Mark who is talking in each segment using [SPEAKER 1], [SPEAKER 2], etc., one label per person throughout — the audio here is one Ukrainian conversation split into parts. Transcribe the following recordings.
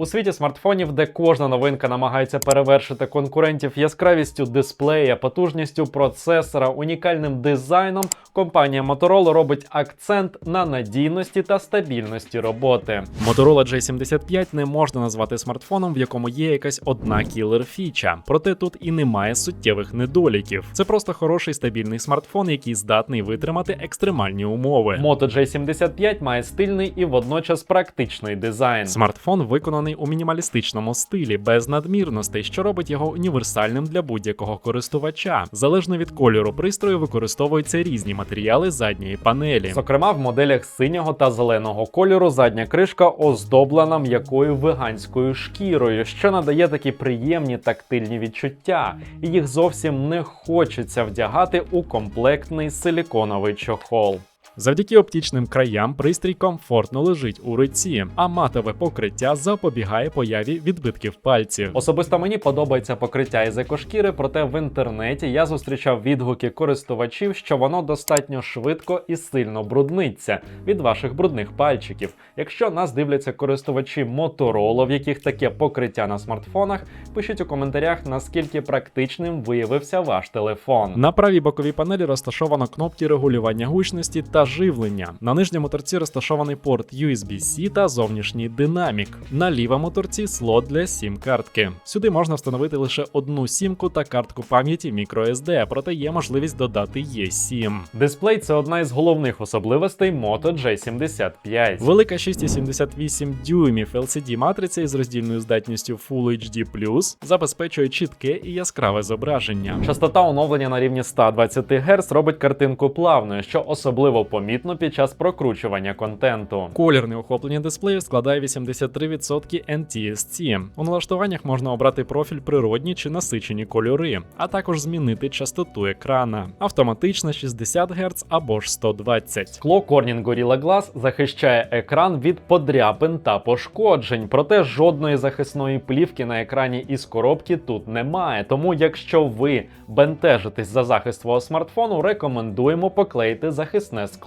[SPEAKER 1] У світі смартфонів, де кожна новинка намагається перевершити конкурентів яскравістю дисплея, потужністю процесора, унікальним дизайном, компанія Motorola робить акцент на надійності та стабільності роботи. Motorola J75 не можна назвати смартфоном, в якому є якась одна кілер фіча. Проте тут і немає суттєвих недоліків. Це просто хороший стабільний смартфон, який здатний витримати екстремальні умови. Moto J75 має стильний і водночас практичний дизайн. Смартфон виконаний у мінімалістичному стилі, без надмірностей, що робить його універсальним для будь-якого користувача. Залежно від кольору пристрою використовуються різні матеріали задньої панелі. Зокрема, в моделях синього та зеленого кольору задня кришка оздоблена м'якою веганською шкірою, що надає такі приємні тактильні відчуття, їх зовсім не хочеться вдягати у комплектний силіконовий чохол. Завдяки оптичним краям пристрій комфортно лежить у руці, а матове покриття запобігає появі відбитків пальців. Особисто мені подобається покриття із екошкіри, проте в інтернеті я зустрічав відгуки користувачів, що воно достатньо швидко і сильно брудниться від ваших брудних пальчиків. Якщо нас дивляться користувачі Motorola, в яких таке покриття на смартфонах, пишіть у коментарях, наскільки практичним виявився ваш телефон. На правій боковій панелі розташовано кнопки регулювання гучності та живлення. На нижньому торці розташований порт USB-C та зовнішній динамік. На лівому торці слот для сім-картки. Сюди можна встановити лише одну сімку та картку пам'яті microSD, проте є можливість додати eSIM. Дисплей це одна із головних особливостей Moto J75. Велика 6,78 дюймів LCD матриця із роздільною здатністю Full HD+, забезпечує чітке і яскраве зображення. Частота оновлення на рівні 120 Гц робить картинку плавною, що особливо помітно під час прокручування контенту. Колірне охоплення дисплею складає 83% NTSC. У налаштуваннях можна обрати профіль природні чи насичені кольори, а також змінити частоту екрана. Автоматично 60 Гц або ж 120. Скло Corning Gorilla Glass захищає екран від подряпин та пошкоджень, проте жодної захисної плівки на екрані із коробки тут немає. Тому, якщо ви бентежитесь за захист свого смартфону, рекомендуємо поклеїти захисне скло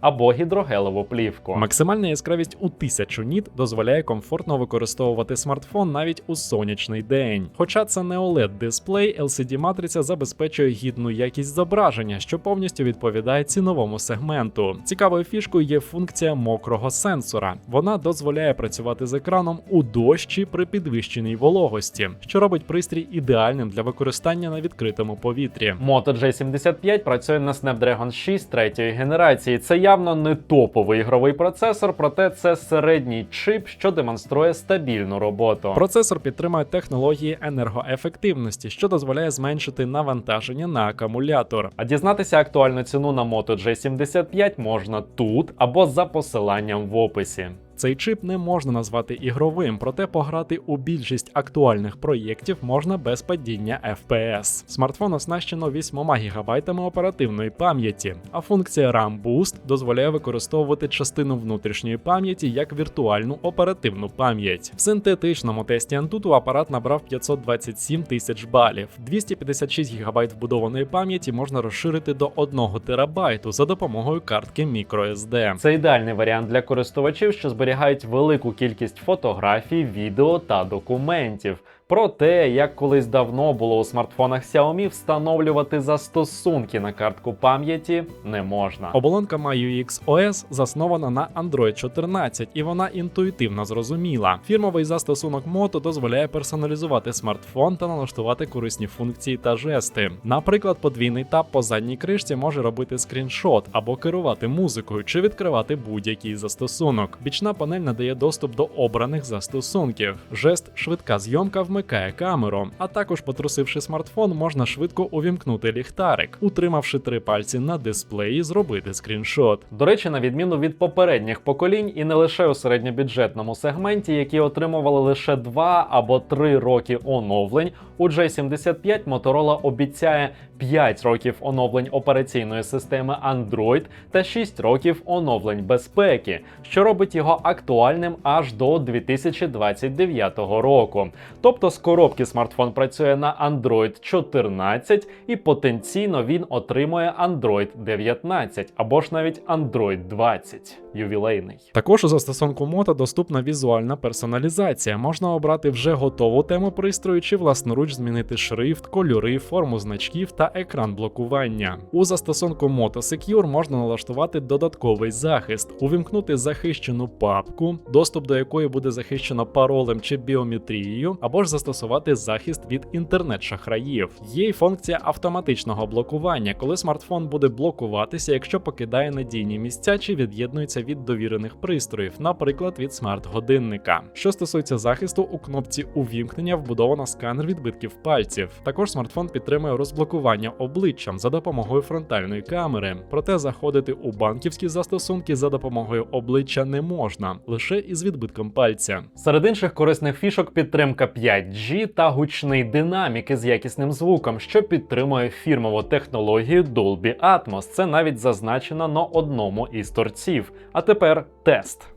[SPEAKER 1] або гідрогелеву плівку. Максимальна яскравість у 1000 ніт дозволяє комфортно використовувати смартфон навіть у сонячний день. Хоча це не oled дисплей, LCD матриця забезпечує гідну якість зображення, що повністю відповідає ціновому сегменту. Цікавою фішкою є функція мокрого сенсора. Вона дозволяє працювати з екраном у дощі при підвищеній вологості, що робить пристрій ідеальним для використання на відкритому повітрі. Moto J75 працює на Snapdragon 6 третьої генерації. Це явно не топовий ігровий процесор, проте це середній чип, що демонструє стабільну роботу. Процесор підтримує технології енергоефективності, що дозволяє зменшити навантаження на акумулятор. А дізнатися актуальну ціну на Moto G75 можна тут або за посиланням в описі. Цей чип не можна назвати ігровим, проте пограти у більшість актуальних проєктів можна без падіння FPS. Смартфон оснащено 8 ГБ оперативної пам'яті, а функція RAM Boost дозволяє використовувати частину внутрішньої пам'яті як віртуальну оперативну пам'ять. В синтетичному тесті Antutu апарат набрав 527 тисяч балів. 256 ГБ вбудованої пам'яті можна розширити до 1 ТБ за допомогою картки microSD. Це ідеальний варіант для користувачів, що зберігають велику кількість фотографій, відео та документів. Про те, як колись давно було у смартфонах Xiaomi встановлювати застосунки на картку пам'яті не можна. Оболонка MyUX OS заснована на Android 14 і вона інтуїтивно зрозуміла. Фірмовий застосунок Moto дозволяє персоналізувати смартфон та налаштувати корисні функції та жести. Наприклад, подвійний тап по задній кришці може робити скріншот або керувати музикою чи відкривати будь-який застосунок. Бічна панель надає доступ до обраних застосунків. Жест швидка зйомка вмикає камеру, а також потрусивши смартфон, можна швидко увімкнути ліхтарик, утримавши три пальці на дисплеї, зробити скріншот. До речі, на відміну від попередніх поколінь, і не лише у середньобюджетному сегменті, які отримували лише 2 або 3 роки оновлень.
[SPEAKER 2] У J75 Motorola обіцяє 5 років оновлень операційної системи Android та 6 років оновлень безпеки, що робить його актуальним аж до 2029 року. Тобто з коробки смартфон працює на Android 14 і потенційно він отримує Android 19 або ж навіть Android 20 ювілейний.
[SPEAKER 1] Також у застосунку Moto доступна візуальна персоналізація. Можна обрати вже готову тему пристрою чи власноруч змінити шрифт, кольори, форму значків та екран блокування. У застосунку Moto Secure можна налаштувати додатковий захист, увімкнути захищену папку, доступ до якої буде захищено паролем чи біометрією, або ж застосувати захист від інтернет-шахраїв. Є й функція автоматичного блокування, коли смартфон буде блокуватися, якщо покидає надійні місця чи від'єднується від довірених пристроїв, наприклад, від смарт-годинника. Що стосується захисту, у кнопці увімкнення вбудовано сканер відбитків пальців. Також смартфон підтримує розблокування обличчям за допомогою фронтальної камери. Проте заходити у банківські застосунки за допомогою обличчя не можна, лише із відбитком пальця.
[SPEAKER 2] Серед інших корисних фішок підтримка 5G та гучний динамік із якісним звуком, що підтримує фірмову технологію Dolby Atmos. Це навіть зазначено на одному із торців. А тепер тест.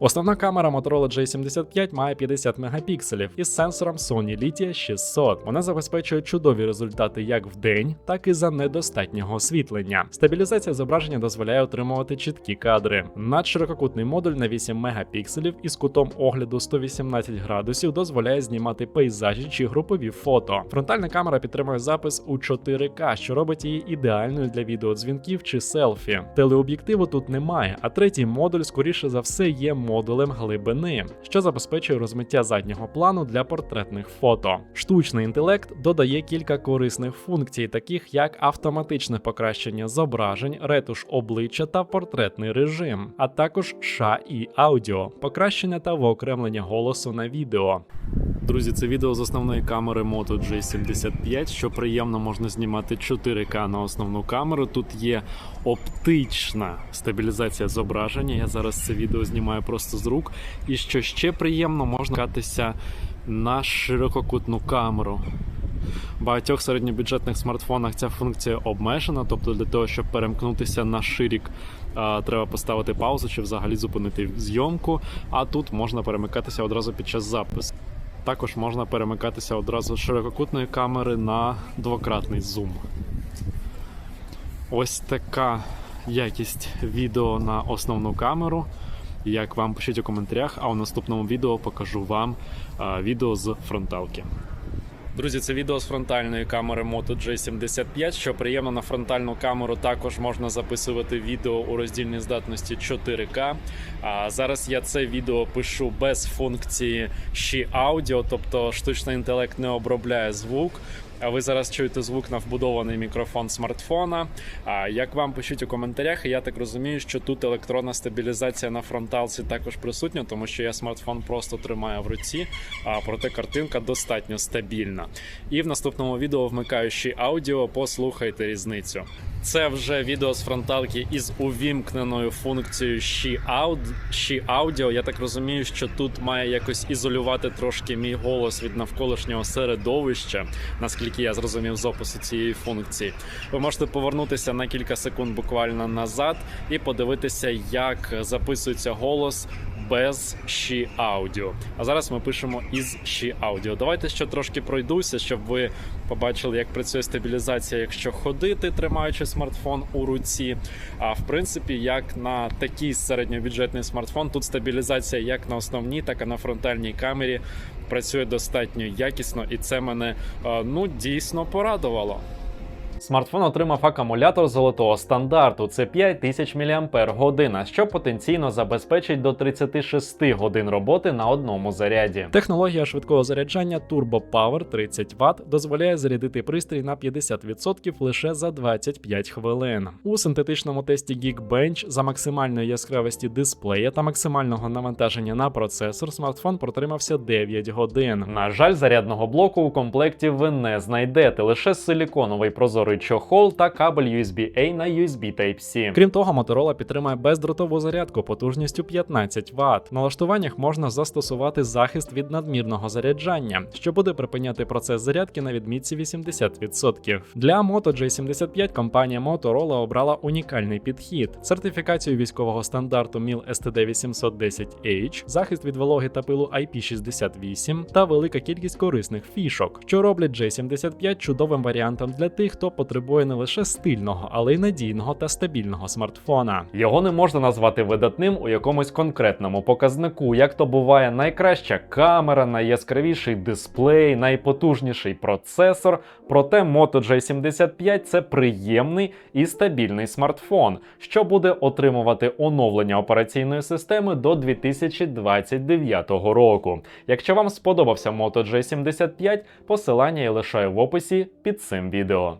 [SPEAKER 1] Основна камера Motorola J75 має 50 мегапікселів із сенсором Sony Litia 600. Вона забезпечує чудові результати як вдень, так і за недостатнього освітлення. Стабілізація зображення дозволяє отримувати чіткі кадри. Надширококутний модуль на 8 мегапікселів із кутом огляду 118 градусів дозволяє знімати пейзажі чи групові фото. Фронтальна камера підтримує запис у 4К, що робить її ідеальною для відеодзвінків чи селфі. Телеоб'єктиву тут немає, а третій модуль, скоріше за все, є модулем глибини, що забезпечує розмиття заднього плану для портретних фото. Штучний інтелект додає кілька корисних функцій, таких як автоматичне покращення зображень, ретуш обличчя та портретний режим, а також ша і аудіо, покращення та виокремлення голосу на відео.
[SPEAKER 2] Друзі, це відео з основної камери Moto J75, що приємно можна знімати 4К на основну камеру. Тут є оптична стабілізація зображення. Я зараз це відео знімаю просто з рук. І що ще приємно, можна катися на ширококутну камеру. В багатьох середньобюджетних смартфонах ця функція обмежена, тобто для того, щоб перемкнутися на ширік, треба поставити паузу чи взагалі зупинити зйомку. А тут можна перемикатися одразу під час запису. Також можна перемикатися одразу з ширококутної камери на двократний зум. Ось така якість відео на основну камеру. Як вам пишіть у коментарях, а у наступному відео покажу вам відео з фронталки. Друзі, це відео з фронтальної камери Moto G75. Що приємно на фронтальну камеру також можна записувати відео у роздільній здатності 4К. А зараз я це відео пишу без функції ще аудіо, тобто штучний інтелект не обробляє звук. Ви зараз чуєте звук на вбудований мікрофон смартфона. Як вам пишіть у коментарях, я так розумію, що тут електронна стабілізація на фронталці також присутня, тому що я смартфон просто тримаю в руці, а проте картинка достатньо стабільна. І в наступному відео, вмикаючи аудіо, послухайте різницю. Це вже відео з фронталки із увімкненою функцією She Aud- She Audio. Я так розумію, що тут має якось ізолювати трошки мій голос від навколишнього середовища, наскільки я зрозумів з опису цієї функції. Ви можете повернутися на кілька секунд буквально назад і подивитися, як записується голос без She Audio. А зараз ми пишемо із She Audio. Давайте ще трошки пройдуся, щоб ви побачили, як працює стабілізація, якщо ходити, тримаючи смартфон у руці. А в принципі, як на такий середньобюджетний смартфон, тут стабілізація як на основній, так і на фронтальній камері працює достатньо якісно, і це мене ну дійсно порадувало. Смартфон отримав акумулятор золотого стандарту. Це 5000 мАч, що потенційно забезпечить до 36 годин роботи на одному заряді.
[SPEAKER 1] Технологія швидкого заряджання Turbo Power 30 Вт дозволяє зарядити пристрій на 50% лише за 25 хвилин. У синтетичному тесті Geekbench за максимальної яскравості дисплея та максимального навантаження на процесор смартфон протримався 9 годин.
[SPEAKER 2] На жаль, зарядного блоку у комплекті ви не знайдете лише силіконовий прозорий конектори чохол та кабель USB-A на USB Type-C.
[SPEAKER 1] Крім того, Motorola підтримує бездротову зарядку потужністю 15 Вт. В налаштуваннях можна застосувати захист від надмірного заряджання, що буде припиняти процес зарядки на відмітці 80%. Для Moto J75 компанія Motorola обрала унікальний підхід: сертифікацію військового стандарту MIL STD 810H, захист від вологи та пилу IP68 та велика кількість корисних фішок, що роблять J75 чудовим варіантом для тих, хто потребує не лише стильного, але й надійного та стабільного смартфона.
[SPEAKER 2] Його не можна назвати видатним у якомусь конкретному показнику, як то буває найкраща камера, найяскравіший дисплей, найпотужніший процесор. Проте Moto J75 це приємний і стабільний смартфон, що буде отримувати оновлення операційної системи до 2029 року. Якщо вам сподобався Moto J75, посилання я лишаю в описі під цим відео.